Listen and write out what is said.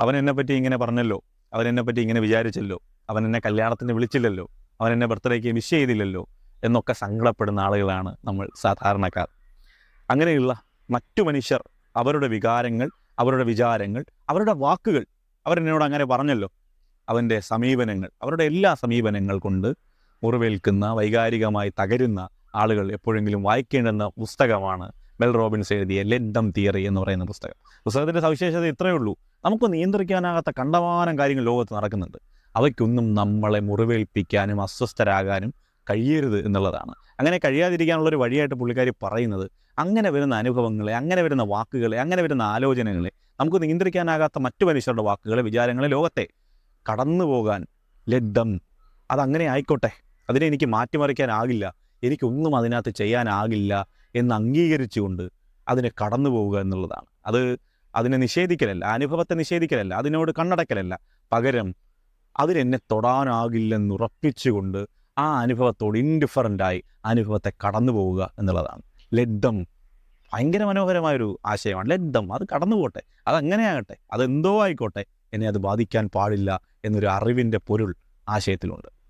അവൻ എന്നെ പറ്റി ഇങ്ങനെ പറഞ്ഞല്ലോ. അവൻ എന്നെ പറ്റി ഇങ്ങനെ വിചാരിച്ചല്ലോ. അവൻ എന്നെ കല്യാണത്തിന് വിളിച്ചില്ലല്ലോ. അവൻ എന്നെ ബർത്ത്ഡേക്ക് മിസ് ചെയ്തില്ലല്ലോ എന്നൊക്കെ സങ്കടപ്പെടുന്ന ആളുകളാണ് നമ്മൾ സാധാരണക്കാർ. അങ്ങനെയുള്ള മറ്റു മനുഷ്യർ അവരുടെ വികാരങ്ങൾ അവരുടെ വിചാരങ്ങൾ അവരുടെ വാക്കുകൾ അവരെന്നോട് അങ്ങനെ പറഞ്ഞല്ലോ. അവന്റെ സമീപനങ്ങൾ അവരുടെ എല്ലാ സമീപനങ്ങൾ കൊണ്ട് മുറിവേൽക്കുന്ന വൈകാരികമായി തകരുന്ന ആളുകൾ എപ്പോഴെങ്കിലും വായിക്കേണ്ടുന്ന പുസ്തകമാണ് മെൽ റോബിൻസ് എഴുതിയ ലെഡം തിയറി എന്ന് പറയുന്ന പുസ്തകം. പുസ്തകത്തിന്റെ സവിശേഷത ഇത്രയേ ഉള്ളൂ. നമുക്ക് നിയന്ത്രിക്കാനാകാത്ത കണ്ടമാനം കാര്യങ്ങൾ ലോകത്ത് നടക്കുന്നുണ്ട്. അവയ്ക്കൊന്നും നമ്മളെ മുറിവേൽപ്പിക്കാനും അസ്വസ്ഥരാകാനും കഴിയരുത് എന്നുള്ളതാണ്. അങ്ങനെ കഴിയാതിരിക്കാനുള്ളൊരു വഴിയായിട്ട് പുള്ളിക്കാരി പറയുന്നത് അങ്ങനെ വരുന്ന അനുഭവങ്ങളെ അങ്ങനെ വരുന്ന വാക്കുകളെ അങ്ങനെ വരുന്ന ആലോചനകളെ നമുക്ക് നിയന്ത്രിക്കാനാകാത്ത മറ്റു മനുഷ്യരുടെ വാക്കുകളെ വിചാരങ്ങളെ ലോകത്തെ കടന്നു പോകാൻ ലഡ്ഡം. അതങ്ങനെ ആയിക്കോട്ടെ. അതിനെ എനിക്ക് മാറ്റിമറിക്കാനാകില്ല. എനിക്കൊന്നും അതിനകത്ത് ചെയ്യാനാകില്ല എന്ന് അംഗീകരിച്ചുകൊണ്ട് അതിനെ കടന്നു പോവുക എന്നുള്ളതാണ്. അത് അതിനെ നിഷേധിക്കലല്ല അനുഭവത്തെ നിഷേധിക്കലല്ല അതിനോട് കണ്ണടക്കലല്ല. പകരം അതിനെന്നെ തൊടാനാകില്ലെന്ന് ഉറപ്പിച്ചുകൊണ്ട് ആ അനുഭവത്തോട് ഇൻഡിഫറന്റായി അനുഭവത്തെ കടന്നു പോവുക എന്നുള്ളതാണ്. ലഡ്ഡം ഭയങ്കര മനോഹരമായൊരു ആശയമാണ്. ലഡ്ഡം അത് കടന്നു പോട്ടെ അതങ്ങനെയാകട്ടെ അതെന്തോ ആയിക്കോട്ടെ എന്നെ അത് ബാധിക്കാൻ പാടില്ല എന്നൊരു അറിവിന്റെ പൊരുൾ ആശയത്തിലുണ്ട്.